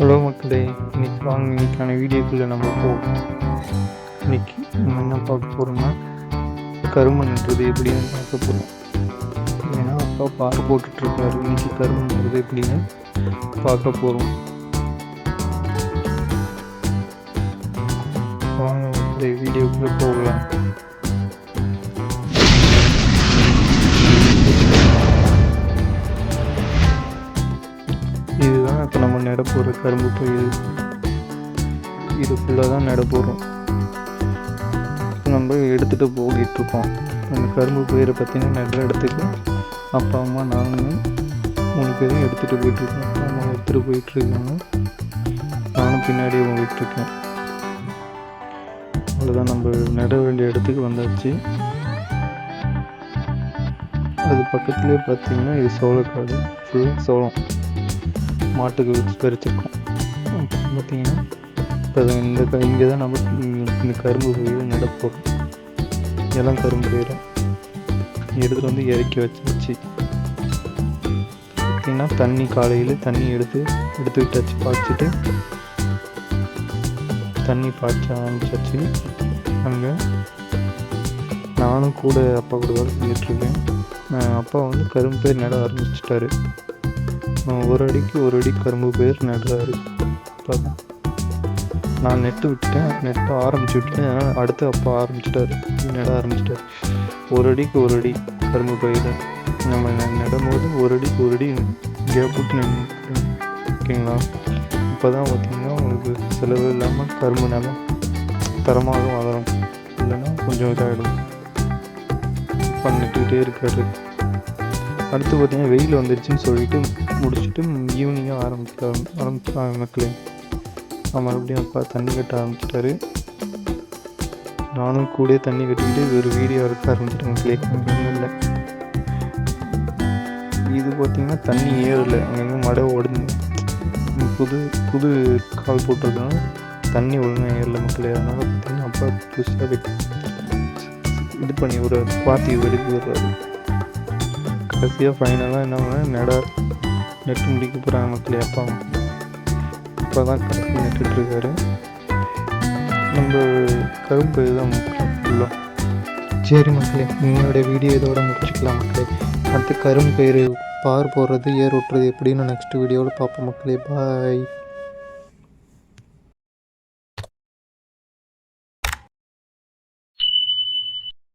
Hello மக்களே. இன்னைக்கு வாங்க இன்னைக்கான வீடியோக்குள்ளே நம்ம போவோம். இன்னைக்கு நம்ம என்ன பார்க்க போகிறோம்னா கருமன்றது எப்படின்னு பார்க்க போகிறோம் ஏன்னா அப்பா பார் போட்டுட்ருக்காரு. இன்னைக்கு கருமன்றது எப்படின்னு பார்க்க போகிறோம் வாங்க மக்களே வீடியோக்குள்ளே போகலாம். இதுதான் போகிற கரும்பு பயிர் இதுக்குள்ளே தான் நட போகிறோம் நம்ம எடுத்துகிட்டு போயிட்டு இருக்கோம். அந்த கரும்பு பயிரை பற்றின நடுற இடத்துக்கு அப்பா அம்மா நானும் மூணு பேரும் எடுத்துகிட்டு போயிட்டுருக்கோம் அப்பா அம்மா எடுத்துகிட்டு போயிட்டுருக்காங்க நானும் பின்னாடியே போயிட்டுருக்கேன் அவ்வளோதான் நம்ம நட வேண்டிய இடத்துக்கு வந்தாச்சு. அது பக்கத்துலேயே பார்த்தீங்கன்னா இது சோளக்காடு. ஃபுல்லாக சோளம். மாட்டுக்கு பறிச்சிருக்கோம் பார்த்தீங்கன்னா இப்போ இந்த க இங்கே தான் நம்ம இந்த கரும்பு பயிர் நடப்போம் எல்லாம் கரும்பு பயிரை எடுத்துகிட்டு வந்து இறக்கி வச்சிருச்சு பார்த்திங்கன்னா தண்ணி காலையில் தண்ணி எடுத்து எடுத்து விட்டாச்சு பாய்ச்சிட்டு. தண்ணி பாய்ச்ச ஆரம்பிச்சாச்சு. அங்கே நானும் கூட அப்பா கூட வேலை செஞ்சிட்ருக்கேன் அப்பா வந்து கரும்பு பயிர் நட ஆரம்பிச்சிட்டாரு. ஒரு அடிக்கு ஒரு அடி கரும்பு பயிர் நடுறாரு. நான் நெட்டு விட்டுட்டேன். நெட்டு ஆரம்பிச்சு விட்டுட்டேன். அதனால் அடுத்து அப்போ ஆரம்பிச்சிட்டாரு. நட ஆரம்பிச்சிட்டாரு. ஒரு அடிக்கு ஒரு அடி கரும்பு பயிர். நம்ம நடும்போது ஒரு அடிக்கு ஒரு அடி கேப் விட்டு நின்று ஓகேங்களா? இப்போ தான் பார்த்திங்கன்னா உங்களுக்கு செலவு இல்லாமல் கரும்பு நிலம் தரமாக வளரும். இல்லைன்னா கொஞ்சம் இதாகிடும் பண்ணிட்டுக்கிட்டே இருக்காரு. அடுத்து பார்த்தீங்கன்னா வெயில் வந்துருச்சுன்னு சொல்லிட்டு முடிச்சுட்டு ஈவினிங்காக ஆரம்பிக்க ஆரம்பிச்சாங்க மக்களே. மறுபடியும் அப்பா தண்ணி கட்ட ஆரம்பிச்சிட்டாரு. நானும் கூட தண்ணி கட்டிக்கிட்டு ஒரு வீடியோ எடுக்க ஆரம்பிச்சிட்டேன் மக்களே. ஒன்றும் இல்லை. இது பார்த்திங்கன்னா தண்ணி ஏறலை. அங்கங்கே மடை உடஞ்சி புது புது கால் போட்டிருக்கனால தண்ணி ஒழுங்காக ஏறல மக்களே. அதனால் பார்த்திங்கன்னா அப்பா புதுசாக இது பண்ணி ஒரு பாத்தி வெடிக்க விடுறாரு. கடைசியாக ஃபைனலாக என்ன பண்ண நட நெட்டு முடிக்க போகிறாங்க மக்களே அப்பா. இப்போ தான் கடைசி நட்டுட்ருக்காரு நம்ம கரும்பு தான் முக்கியம் ஃபுல்லாக சரி மக்களே என்னோடய வீடியோ இதோட முடிச்சுக்கலாம் மக்களே. அடுத்து கரும்பு பயிர் பார் போடுறது ஏர் ஓட்டுறது எப்படின்னு நெக்ஸ்ட் வீடியோவில் பார்ப்போம் மக்களே. பாய்